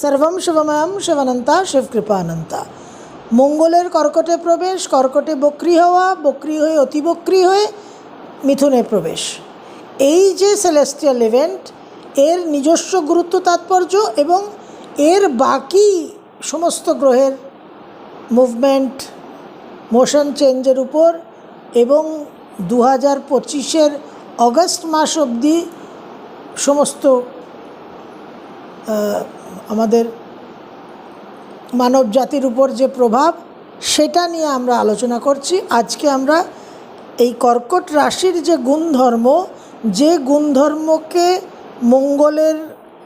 সর্বম শিবময়ম শিবানন্তা শিবকৃপানন্তা। মঙ্গলের কর্কটে প্রবেশ, কর্কটে বক্রি হওয়া, বক্রি হয়ে অতি বক্রি হয়ে মিথুনে প্রবেশ। এই যে সেলেস্টিয়াল ইভেন্ট এর নিজস্ব গুরুত্ব তাৎপর্য এবং এর বাকি সমস্ত গ্রহের মুভমেন্ট মোশন চেঞ্জের উপর এবং দু হাজার পঁচিশের অগস্ট মাস অবধি সমস্ত আমাদের মানব জাতির উপর যে প্রভাব, সেটা নিয়ে আমরা আলোচনা করছি। আজকে আমরা এই কর্কট রাশির যে গুণধর্ম, যে গুণধর্মকে মঙ্গলের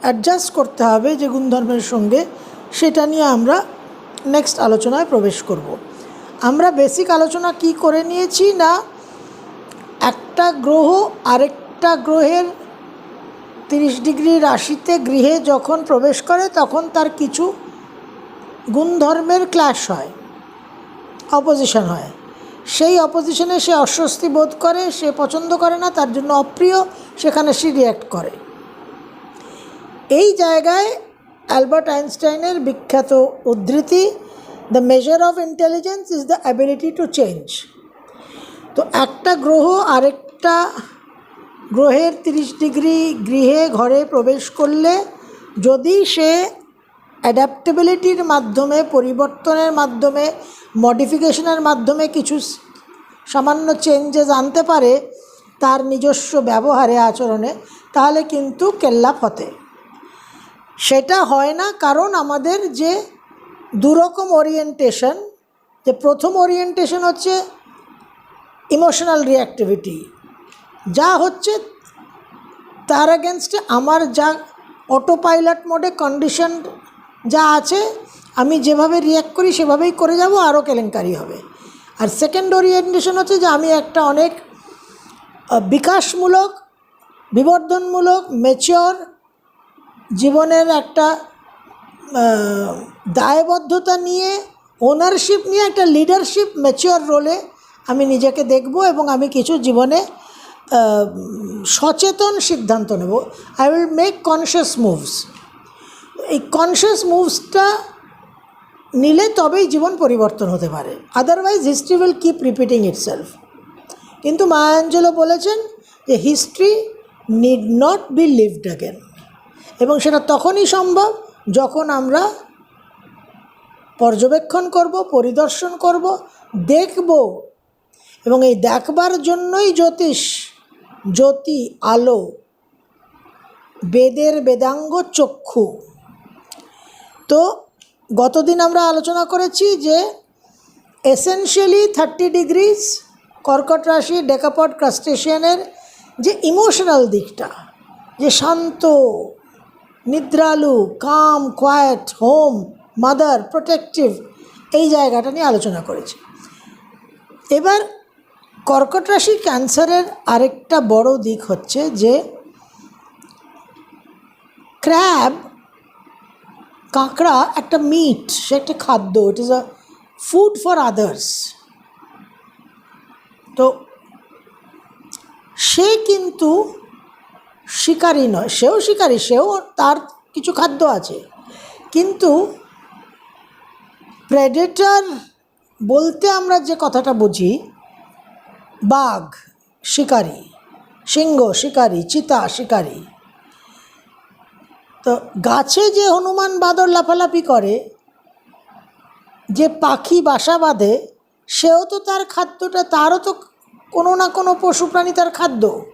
অ্যাডজাস্ট করতে হবে যে গুণধর্মের সঙ্গে, সেটা নিয়ে আমরা নেক্সট আলোচনায় প্রবেশ করব। আমরা বেসিক আলোচনা কি করে নিয়েছি না, একটা গ্রহ আরেকটা গ্রহের তিরিশ ডিগ্রি রাশিতে গৃহে যখন প্রবেশ করে, তখন তার কিছু গুণধর্মের ক্লাশ হয় অপোজিশন হয়। সেই অপোজিশনে সে অস্বস্তি বোধ করে, সে পছন্দ করে না, তার জন্য অপ্রিয়, সেখানে সে রিয়্যাক্ট করে। এই জায়গায় অ্যালবার্ট আইনস্টাইনের বিখ্যাত উদ্ধৃতি the measure of intelligence is the ability to change তো একটা গ্রহ আরেকটা গ্রহের তিরিশ ডিগ্রি গৃহে ঘরে প্রবেশ করলে যদি সে অ্যাডাপ্টেবিলিটির মাধ্যমে, পরিবর্তনের মাধ্যমে মডিফিকেশনের মাধ্যমে কিছু সামান্য চেঞ্জেস আনতে পারে তার নিজস্ব ব্যবহারে, আচরণে, তাহলে কিন্তু কেল্লা ফতে সেটা হয় না কারণ আমাদের যে দুরকম ওরিয়েন্টেশন যে প্রথম ওরিয়েন্টেশন হচ্ছে ইমোশনাল রিঅ্যাক্টিভিটি যা হচ্ছে তার অ্যাগেনস্টে আমার যা অটো পাইলট মোডে কন্ডিশন যা আছে, আমি যেভাবে রিয়্যাক্ট করি সেভাবেই করে যাব, আরও কেলেঙ্কারি হবে। আর সেকেন্ড ওরিয়েন্টেশন হচ্ছে যে আমি একটা অনেক বিকাশমূলক, বিবর্ধনমূলক মেচিওর জীবনের একটা দায়বদ্ধতা নিয়ে ওনারশিপ নিয়ে একটা লিডারশিপ ম্যাচিওর রোলে আমি নিজেকে দেখব এবং আমি কিছু জীবনে সচেতন সিদ্ধান্ত নেব। I will make conscious moves এই কনসিয়াস মুভসটা নিলে তবেই জীবন পরিবর্তন হতে পারে। Otherwise history will keep repeating itself কিন্তু মায়াঞ্জলো বলেছেন যে history need not be lived again এবং সেটা তখনই সম্ভব যখন আমরা পর্যবেক্ষণ করব, পরিদর্শন করব, দেখব। এবং এই দেখবার জন্যই জ্যোতিষ জ্যোতি আলো, বেদের বেদাঙ্গ চক্ষু। তো গতদিন আমরা আলোচনা করেছি যে এসেনশিয়ালি থার্টি ডিগ্রিজ কর্কট রাশি ডেকাপট ক্রাস্টেশিয়ানের যে ইমোশনাল দিকটা, যে শান্ত, নিদ্রালু calm quiet home mother protective এই জায়গাটা নিয়ে আলোচনা করেছি। এবার কর্কট রাশি ক্যান্সারের আরেকটা বড় দিক হচ্ছে যে ক্র্যাব, কাঁকড়া একটা মিট সে একটা খাদ্য it is a food for others তো সে কিন্তু শিকারী নয়, সেও শিকারী, সেও তার কিছু খাদ্য আছে। কিন্তু প্রেডেটার বলতে আমরা যে কথাটা বুঝি বাঘ শিকারী, সিংহ শিকারী, চিতা শিকারী। তো গাছে যে হনুমান বাদর লাফালাফি করে, যে পাখি বাসা বাঁধে, সেও তো তার খাদ্যটা, তারও তো কোনো না কোনো পশু প্রাণী তার খাদ্য,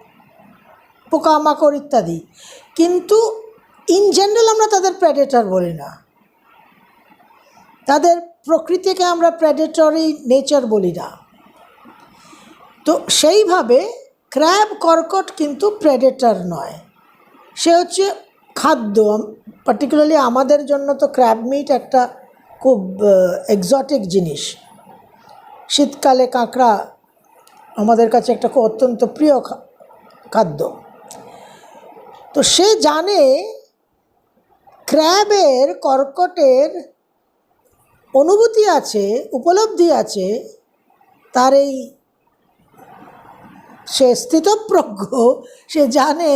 পোকামাকড় ইত্যাদি। কিন্তু ইন জেনারেল আমরা তাদের প্রেডেটর বলি না। তাদের প্রকৃতিকে আমরা প্রেডেটরি নেচার বলি না। তো সেইভাবে ক্র্যাব কর্কট কিন্তু প্রেডেটার নয়। সে হচ্ছে খাদ্য। পার্টিকুলারলি আমাদের জন্য তো ক্র্যাব মিট একটা খুব এক্সটিক জিনিস। শীতকালে কাঁকড়া আমাদের কাছে একটা খুব অত্যন্ত প্রিয় খাদ্য। তো সে জানে ক্র্যাবের কর্কটের অনুভূতি আছে, উপলব্ধি আছে, তার এই সে স্থিতপ্রজ্ঞ, সে জানে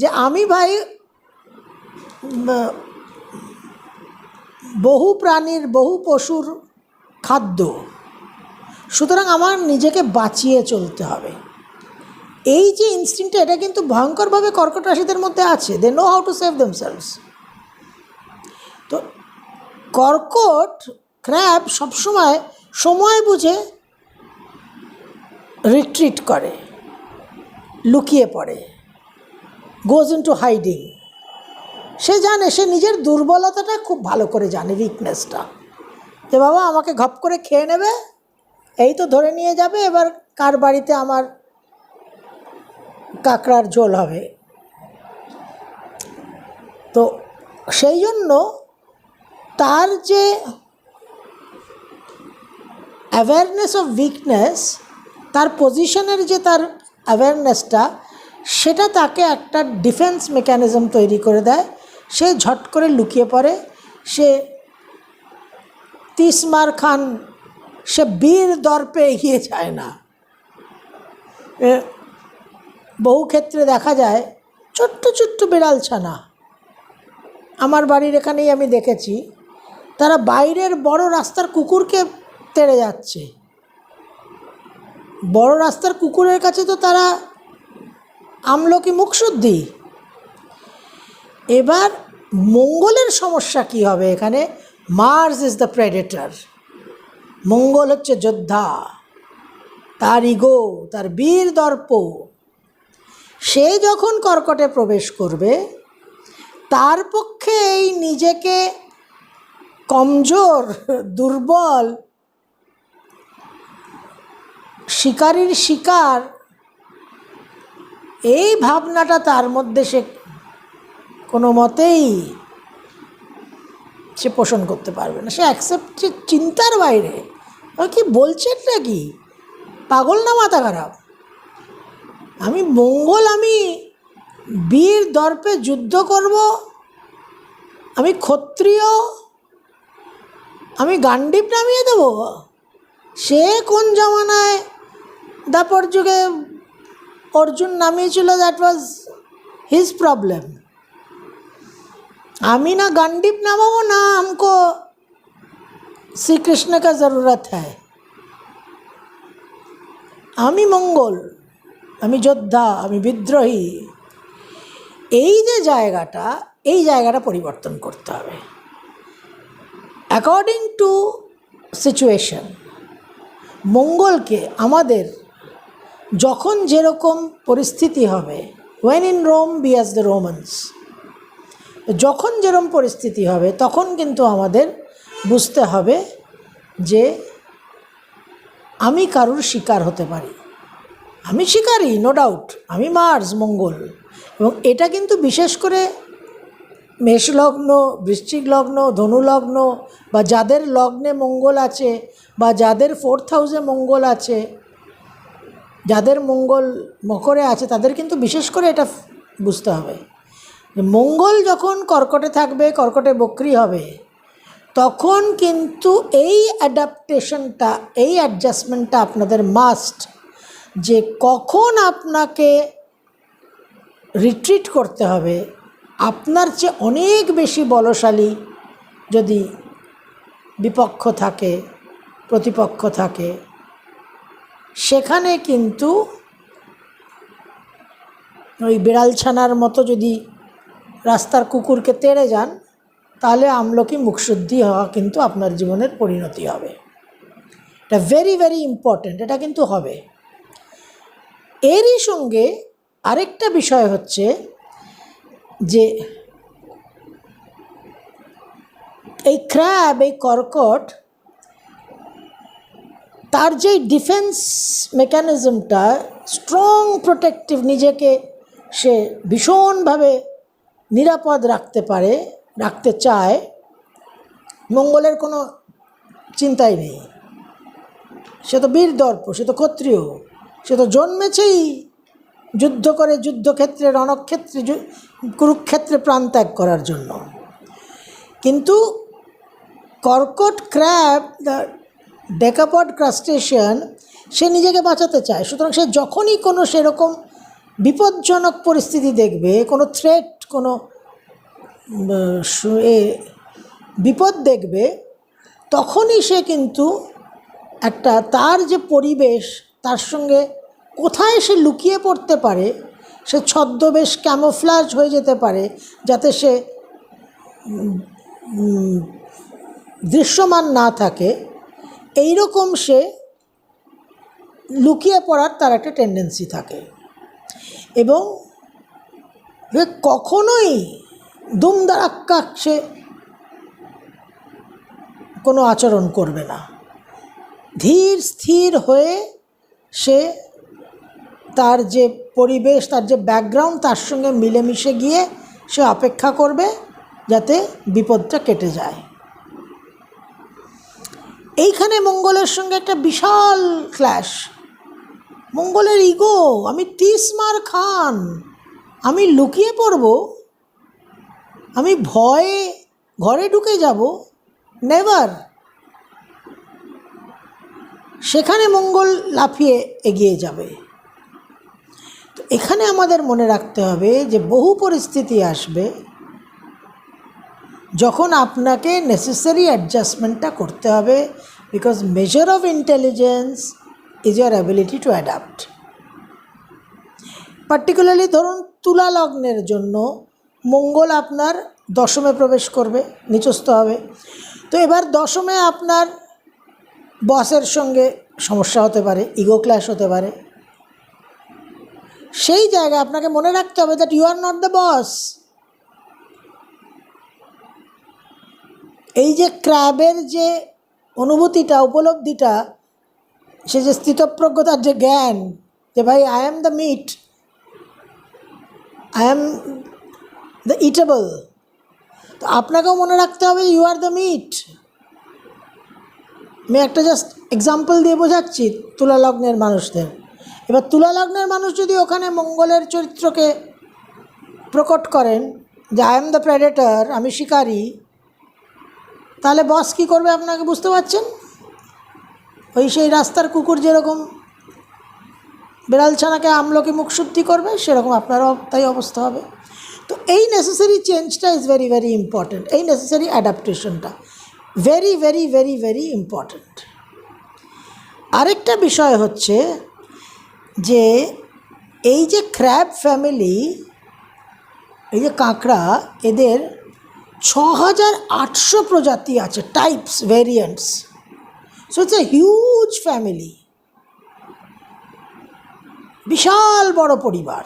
যে আমি ভাই বহু প্রাণীর, বহু পশুর খাদ্য। সুতরাং আমার নিজেকে বাঁচিয়ে চলতে হবে। এই যে ইনস্টিংটা এটা কিন্তু ভয়ঙ্করভাবে কর্কট রাশিদের মধ্যে আছে। They know how to save themselves তো কর্কট ক্র্যাব সবসময় সময় বুঝে রিট্রিট করে। লুকিয়ে পড়ে গোজ ইন টু হাইডিং সে জানে, সে নিজের দুর্বলতাটা খুব ভালো করে জানে উইকনেসটা যে বাবা, আমাকে ঘপ করে খেয়ে নেবে, এই তো ধরে নিয়ে যাবে, এবার কার বাড়িতে আমার কাঁকড়ার ঝোল হবে? তো সেই জন্য তার যে অ্যাওয়ারনেস অফ উইকনেস তার পজিশনের যে তার অ্যাওয়ারনেসটা সেটা তাকে একটা ডিফেন্স মেকানিজম তৈরি করে দেয়। সে ঝট করে লুকিয়ে পড়ে। সে তিসমার খান, সে বীর দর্পে এগিয়ে যায় না। বহু ক্ষেত্রে দেখা যায়, ছোট্ট ছোট্ট বিড়াল ছানা। আমার বাড়ির এখানেই আমি দেখেছি, তারা বাইরের বড় রাস্তার কুকুরকে তেড়ে যাচ্ছে। বড় রাস্তার কুকুরের কাছে তো তারা আমলকি মুখশুদ্ধি এবার মঙ্গলের সমস্যা কি হবে এখানে? মার্স ইজ দ্য প্রেডেটার মঙ্গল হচ্ছে যোদ্ধা। তার ইগো তার বীর দর্প। সে যখন কর্কটে প্রবেশ করবে, তার পক্ষে এই নিজেকে কমজোর, দুর্বল শিকারীর শিকার, এই ভাবনাটা তার মধ্যে সে কোনো মতেই সে পোষণ করতে পারবে না। সে অ্যাকসেপ্ট চিন্তার বাইরে। কি বলছেন নাকি পাগল না মাথা খারাপ? আমি মঙ্গল, আমি বীর দর্পে যুদ্ধ করব, আমি ক্ষত্রিয়, আমি গান্ডীপ নামিয়ে দেব? সে কোন জমানায় দাপর যুগে অর্জুন নামিয়েছিল দ্যাট ওয়াজ হিজ প্রবলেম আমি না গান্ডীপ নামাবো না, আমকো শ্রীকৃষ্ণ কা জরুরত হ্যায়। আমি মঙ্গল, আমি যোদ্ধা, আমি বিদ্রোহী। এই যে জায়গাটা, এই জায়গাটা পরিবর্তন করতে হবে। অ্যাকর্ডিং টু সিচুয়েশন মঙ্গলকে আমাদের যখন যেরকম পরিস্থিতি হবে when in Rome be as the Romans যখন যেরম পরিস্থিতি হবে, তখন কিন্তু আমাদের বুঝতে হবে যে আমি কারুর শিকার হতে পারি। আমি শিকারই নো ডাউট আমি মার্স মঙ্গল এবং এটা কিন্তু বিশেষ করে মেষ লগ্ন বৃশ্চিক লগ্ন ধনু লগ্ন বা যাদের লগ্নে মঙ্গল আছে, বা যাদের ফোর্থ হাউসে মঙ্গল আছে যাদের মঙ্গল মকরে আছে, তাদের কিন্তু বিশেষ করে এটা বুঝতে হবে। মঙ্গল যখন কর্কটে থাকবে, কর্কটে বক্রি হবে, তখন কিন্তু এই অ্যাডাপ্টেশনটা এই অ্যাডজাস্টমেন্টটা আপনাদের মাস্ট যে কখন আপনাকে রিট্রিট করতে হবে। আপনার চেয়ে অনেক বেশি বলশালী যদি বিপক্ষ থাকে, প্রতিপক্ষ থাকে সেখানে কিন্তু ওই বিড়াল ছানার মতো যদি রাস্তার কুকুরকে তেড়ে যান, তাহলে আমলকি মুখশুদ্ধি হওয়া কিন্তু আপনার জীবনের পরিণতি হবে। এটা ভেরি ভেরি ইম্পর্ট্যান্ট এটা কিন্তু হবে। এরই সঙ্গে আরেকটা বিষয় হচ্ছে যে এই ক্র্যাব, এই কর্কট তার যেই ডিফেন্স মেকানিজমটা স্ট্রং প্রোটেক্টিভ নিজেকে সে ভীষণভাবে নিরাপদ রাখতে পারে, রাখতে চায়, মঙ্গলের কোনো চিন্তাই নেই। সে তো বীর দর্প, সে তো ক্ষত্রিয়, সে তো জন্মেছেই যুদ্ধ করে যুদ্ধক্ষেত্রে, রণক্ষেত্রে কুরুক্ষেত্রে প্রাণ ত্যাগ করার জন্য। কিন্তু কর্কট ক্র্যাব ডেকাপড ক্রাস্টেশিয়ান, সে নিজেকে বাঁচাতে চায়। সুতরাং সে যখনই কোনো সেরকম বিপজ্জনক পরিস্থিতি দেখবে, কোনো থ্রেট কোনো এ, বিপদ দেখবে, তখনই সে কিন্তু একটা তার যে পরিবেশ, তার সঙ্গে কোথায় সে লুকিয়ে পড়তে পারে, সে ছদ্মবেশ ক্যামোফ্লাজ হয়ে যেতে পারে, যাতে সে দৃশ্যমান না থাকে এই রকম সে লুকিয়ে পড়ার তার একটা টেন্ডেন্সি থাকে। এবং কখনোই দুমদারাক্কা সে কোনো আচরণ করবে না। ধীর, স্থির হয়ে সে তার যে পরিবেশ, তার যে ব্যাকগ্রাউন্ড তার সঙ্গে মিলেমিশে গিয়ে সে অপেক্ষা করবে যাতে বিপদটা কেটে যায়। এইখানে মঙ্গলের সঙ্গে একটা বিশাল ক্ল্যাশ মঙ্গলের ইগো আমি তিসমার খান, আমি লুকিয়ে পড়ব, আমি ভয়ে ঘরে ঢুকে যাব নেভার সেখানে মঙ্গল লাফিয়ে এগিয়ে যাবে। তো এখানে আমাদের মনে রাখতে হবে যে বহু পরিস্থিতি আসবে যখন আপনাকে নেসেসারি অ্যাডজাস্টমেন্টটা করতে হবে because measure of intelligence is your ability to adapt particularly ধরুন তুলা লগ্নের জন্য মঙ্গল আপনার দশমে প্রবেশ করবে, নিচস্থ হবে। তো এবার দশমে আপনার বসের সঙ্গে সমস্যা হতে পারে ইগো ক্ল্যাশ হতে পারে। সেই জায়গায় আপনাকে মনে রাখতে হবে that you are not the boss এই যে ক্র্যাবের যে অনুভূতিটা, উপলব্ধিটা, সে যে স্থিতপ্রজ্ঞতার যে জ্ঞান, যে ভাই I am the meat I am the eatable তো আপনাকেও মনে রাখতে হবে ইউ আর দ্য মিট আমি একটা জাস্ট এক্সাম্পল দিয়ে বোঝাচ্ছি তুলা লগ্নের মানুষদের। এবার তুলা লগ্নের মানুষ যদি ওখানে মঙ্গলের চরিত্রকে প্রকট করেন, যে আই এম দ্য প্রেডেটার আমি শিকারী তাহলে বস কী করবে আপনাকে বুঝতে পারছেন? ওই সেই রাস্তার কুকুর যেরকম বেড়াল ছানাকে আমলকি মুখ শুদ্ধি করবে, সেরকম আপনারও তাই অবস্থা হবে। তো এই নেসেসারি চেঞ্জটা ইজ ভেরি ভেরি ইম্পর্ট্যান্ট এই necessary অ্যাডাপ্টেশনটা very very very very important আরেকটা বিষয় হচ্ছে যে এই যে ক্র্যাব ফ্যামিলি এই যে কাঁকড়া, এদের ছ হাজার আটশো প্রজাতি আছে types variants so it's a huge family বিশাল বড় পরিবার।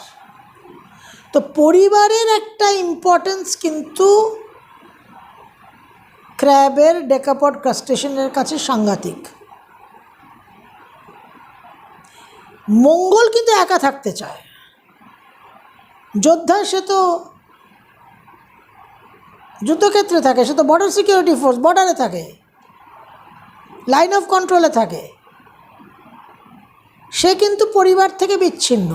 তো পরিবারের একটা ইম্পর্টেন্স কিন্তু ক্র্যাবের ডেকাপড ক্রাস্টেশনের কাছে সাংঘাতিক। মঙ্গল কিন্তু একা থাকতে চায়। যোদ্ধা সে তো যুদ্ধক্ষেত্রে থাকে, সে তো বর্ডার সিকিউরিটি ফোর্স বর্ডারে থাকে লাইন অফ কন্ট্রোলে থাকে। সে কিন্তু পরিবার থেকে বিচ্ছিন্ন।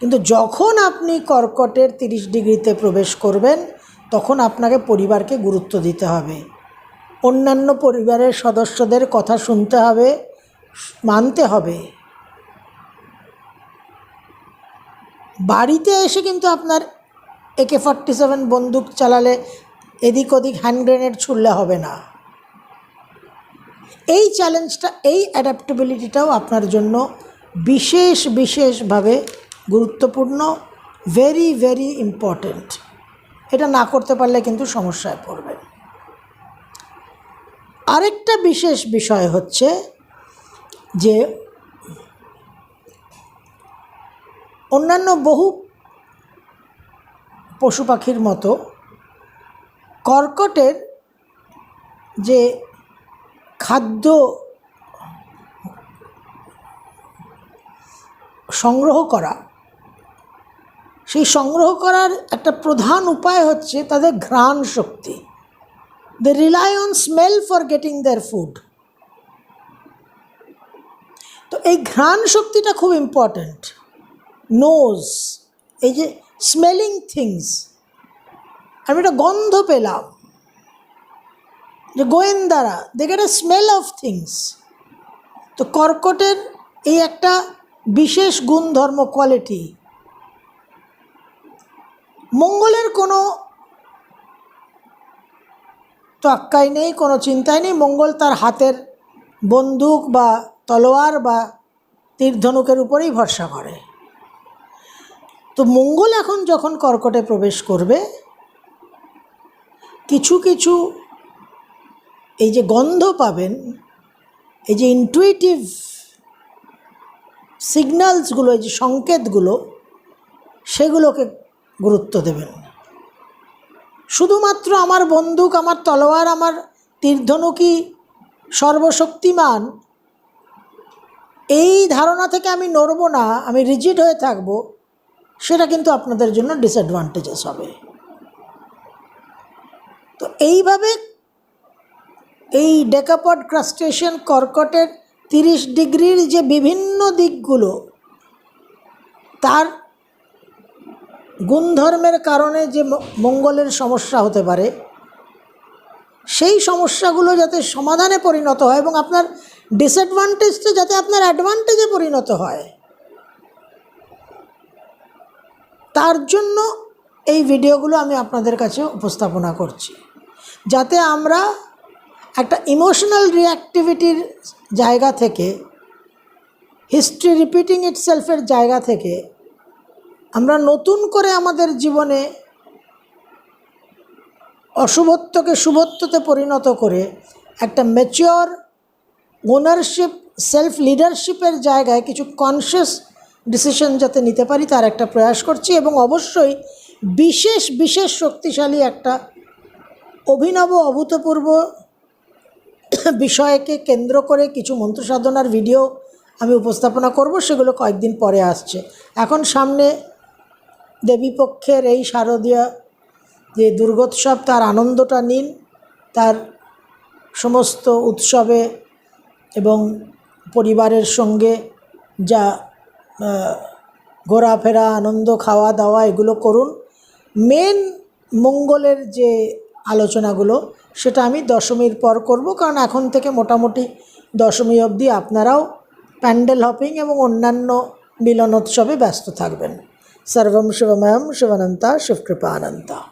কিন্তু যখন আপনি কর্কটের তিরিশ ডিগ্রিতে প্রবেশ করবেন, তখন আপনাকে পরিবারকে গুরুত্ব দিতে হবে। অন্যান্য পরিবারের সদস্যদের কথা শুনতে হবে, মানতে হবে। বাড়িতে এসে কিন্তু আপনার একে ফর্টি সেভেন বন্দুক চালালে এদিক ওদিক হ্যান্ড গ্রেনেড ছুড়লে হবে না। এই চ্যালেঞ্জটা, এই অ্যাডাপ্টেবিলিটিটাও আপনার জন্য বিশেষ, বিশেষভাবে গুরুত্বপূর্ণ ভেরি ভেরি ইম্পর্ট্যান্ট এটা না করতে পারলে কিন্তু সমস্যায় পড়বেন। আরেকটা বিশেষ বিষয় হচ্ছে যে অন্যান্য বহু পশু পাখির মতো কর্কটের যে খাদ্য সংগ্রহ করা, সেই সংগ্রহ করার একটা প্রধান উপায় হচ্ছে তাদের ঘ্রাণ শক্তি। They rely on smell for getting their food তো এই ঘ্রাণ শক্তিটা খুব ইম্পর্ট্যান্ট নোজ এই যে স্মেলিং থিংস আমি একটা গন্ধ পেলাম। যে গোয়েন্দারা they get a smell of things তো কর্কটের এই একটা বিশেষ গুণধর্ম কোয়ালিটি মঙ্গলের কোনো তো আক্কাই নেই, কোনো চিন্তাই নেই। মঙ্গল তার হাতের বন্দুক বা তলোয়ার বা তীর ধনুকের উপরেই ভরসা করে। তো মঙ্গল এখন যখন কর্কটে প্রবেশ করবে, কিছু কিছু এই যে গন্ধ পাবেন, এই যে ইনটুইটিভ সিগন্যালসগুলো এই যে সংকেতগুলো, সেগুলোকে গুরুত্ব দেবেন। শুধুমাত্র আমার বন্দুক, আমার তলোয়ার, আমার তীর্ধনুকি সর্বশক্তিমান, এই ধারণা থেকে আমি নড়ব না, আমি রিজিড হয়ে থাকব। সেটা কিন্তু আপনাদের জন্য ডিসঅ্যাডভান্টেজেস হবে। তো এইভাবে এই ডেকাপড ক্রাস্টেশন কর্কটের তিরিশ ডিগ্রির যে বিভিন্ন দিকগুলো, তার গুণধর্মের কারণে যে মঙ্গলের সমস্যা হতে পারে, সেই সমস্যাগুলো যাতে সমাধানে পরিণত হয় এবং আপনার ডিসঅ্যাডভান্টেজটা যাতে আপনার অ্যাডভান্টেজে পরিণত হয়। তার জন্য এই ভিডিওগুলো আমি আপনাদের কাছে উপস্থাপনা করছি। যাতে আমরা একটা ইমোশনাল রিঅ্যাক্টিভিটির জায়গা থেকে হিস্ট্রি রিপিটিং ইটসেলফের জায়গা থেকে আমরা নতুন করে আমাদের জীবনে অশুভত্বকে শুভত্বতে পরিণত করে একটা ম্যাচিওর ওনারশিপ সেলফ লিডারশিপের জায়গায় কিছু কনসিয়াস ডিসিশন যাতে নিতে পারি, তার একটা প্রয়াস করছি এবং অবশ্যই বিশেষ বিশেষ শক্তিশালী একটা অভিনব, অভূতপূর্ব বিষয়কে কেন্দ্র করে কিছু মন্ত্রসাধনার ভিডিও আমি উপস্থাপনা করব, সেগুলো কয়েকদিন পরে আসছে। এখন সামনে দেবীপক্ষের এই শারদীয় যে দুর্গোৎসব, তার আনন্দটা নিন, তার সমস্ত উৎসবে এবং পরিবারের সঙ্গে যা ঘোরাফেরা, আনন্দ খাওয়া দাওয়া এগুলো করুন। মেন মঙ্গলের যে আলোচনাগুলো, সেটা আমি দশমীর পর করব, কারণ এখন থেকে মোটামুটি দশমী অবধি আপনারাও প্যান্ডেল হপিং এবং অন্যান্য মিলনোৎসবে ব্যস্ত থাকবেন। সর্বম শিবময়ম শিবানন্তা, শিবকৃপানন্তা।